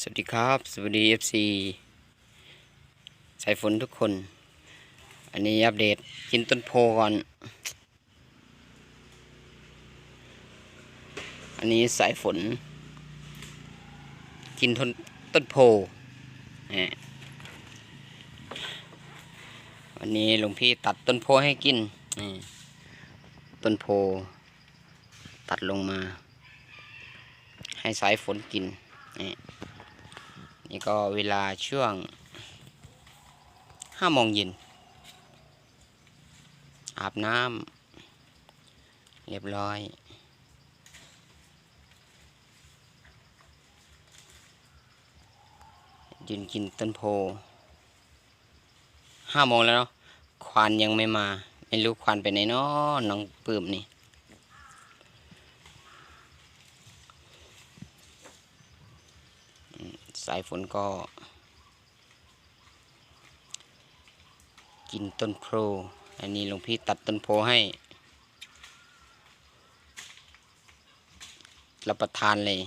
สวัสดีครับ สวัสดี FC สายฝนทุกคน อันนี้อัปเดตกินต้นโพก่อน อันนี้สายฝน กินต้นต้นโพนี่วันนี้หลวงพี่ตัดต้นโพให้กินนี่ต้นโพตัดลงมา ให้สายฝนกินนี่ นี่ก็เวลาช่วงห้าโมงเย็นอาบน้ำเรียบร้อยยืนกินต้นโพห้าโมงแล้วเนาะควานยังไม่มา ไม่รู้ควานไปไหนเนาะน้องปื้มนี่ สายฝนก็ กินต้นโพอันนี้หลวงพี่ตัดต้นโพให้รับประทานเลย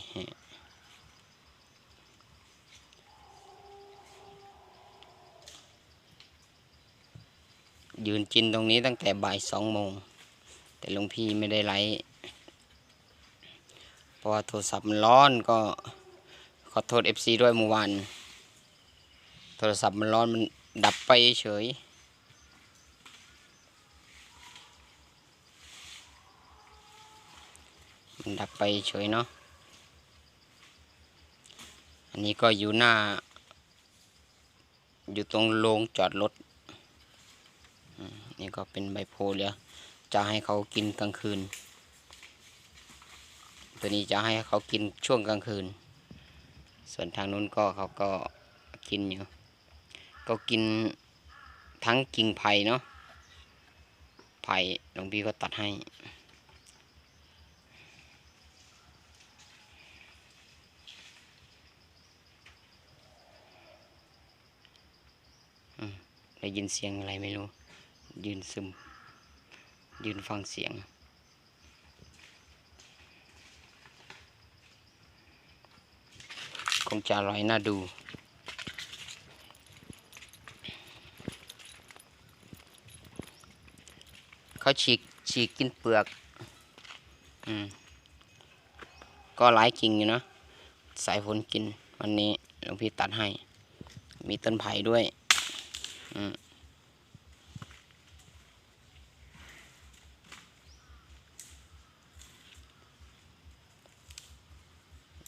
ยืนกินตรงนี้ตั้งแต่บ่ายสองโมง แต่หลวงพี่ไม่ได้ไลฟ์เพราะว่าโทรศัพท์มันร้อนก็ ขอโทษ FC ด้วยเมื่อวาน โทรศัพท์มันร้อนมันดับไปเฉยมันดับไปเฉยเนาะ อันนี้ก็อยู่หน้า อยู่ตรงโรงจอดรถอืมนี่ก็เป็นใบโพเลยจะให้เขากินกลางคืน ตัวนี้จะให้เขากินช่วงกลางคืน ส่วนทางนู้นก็เขาก็กินอยู่ ก็กินทั้งกิ่งไผ่เนาะ ไผ่หลวงพี่ก็ตัดให้อืมได้ยินเสียงอะไรไม่รู้ ยืนซึม ยืนฟังเสียง ค งจะอร่อยน่าดู เขาฉีกฉีกกินเปลือก อืม ก็หลายกิ่งอยู่นะ สายฝนกินวันนี้หลวงพี่ตัดให้ มีต้นไผ่ด้วย อืม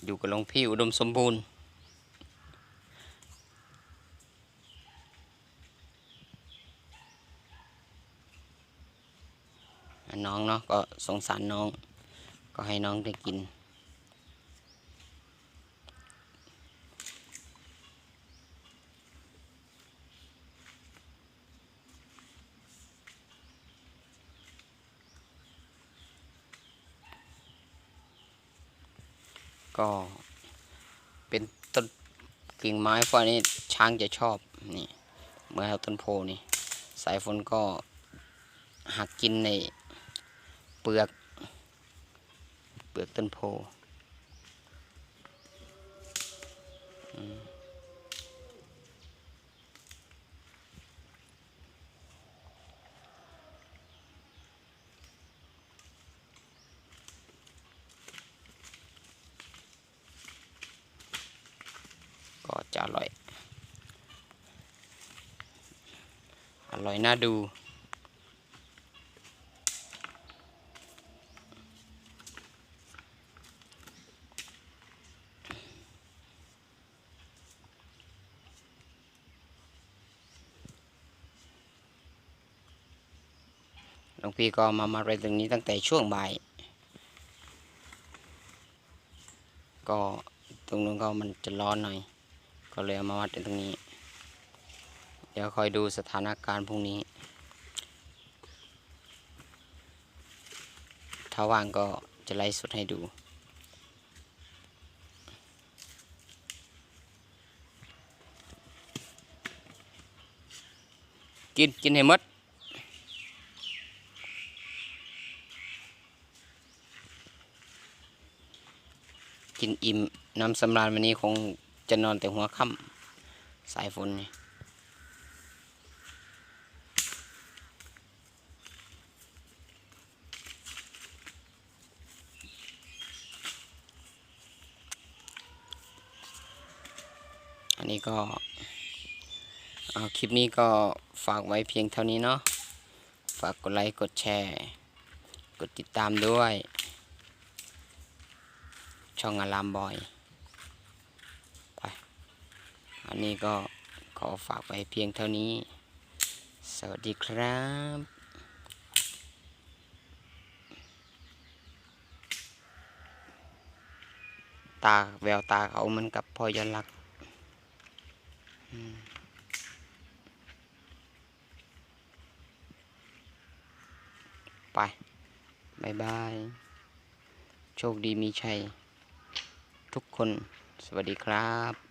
อยู่กับหลวงพี่อุดมสมบูรณ์ น้องเนาะ ก็สงสารน้อง ก็ให้น้องได้กิน ก็เป็นต้นกิ่งไม้พวกนี้ช้างจะชอบนี่เหมื่อนเอาต้นโพนี่ สายฝนก็หักกินใน ปลือก เปลือกต้นโพก็จะอร่อย อร่อยน่าดู หลวงพี่ก็มามาอะไรตรงนี้ตั้งแต่ช่วงบ่าย ก็ตรงนู้นก็มันจะร้อนหน่อย ก็เลยเอามาวัดตรงนี้ เดี๋ยวคอยดูสถานการณ์พรุ่งนี้ ถ้าว่างก็จะไลฟ์สดให้ดูกินกินให้หมด กินอิ่มน้ำสำราญวันนี้คงจะนอนแต่หัวค่ำสายฝนนี่อันนี้ก็เอาคลิปนี้ก็ฝากไว้เพียงเท่านี้เนาะ ฝากกดไลค์ กดแชร์ กดติดตามด้วย ช่องอารามบอยไปอันนี้ก็ขอฝากไว้เพียงเท่านี้ สวัสดีครับตาแววตาเขามันกับพอยนลักษ์ไปบายบาย โชคดีมีชัย ทุกคน สวัสดีครับ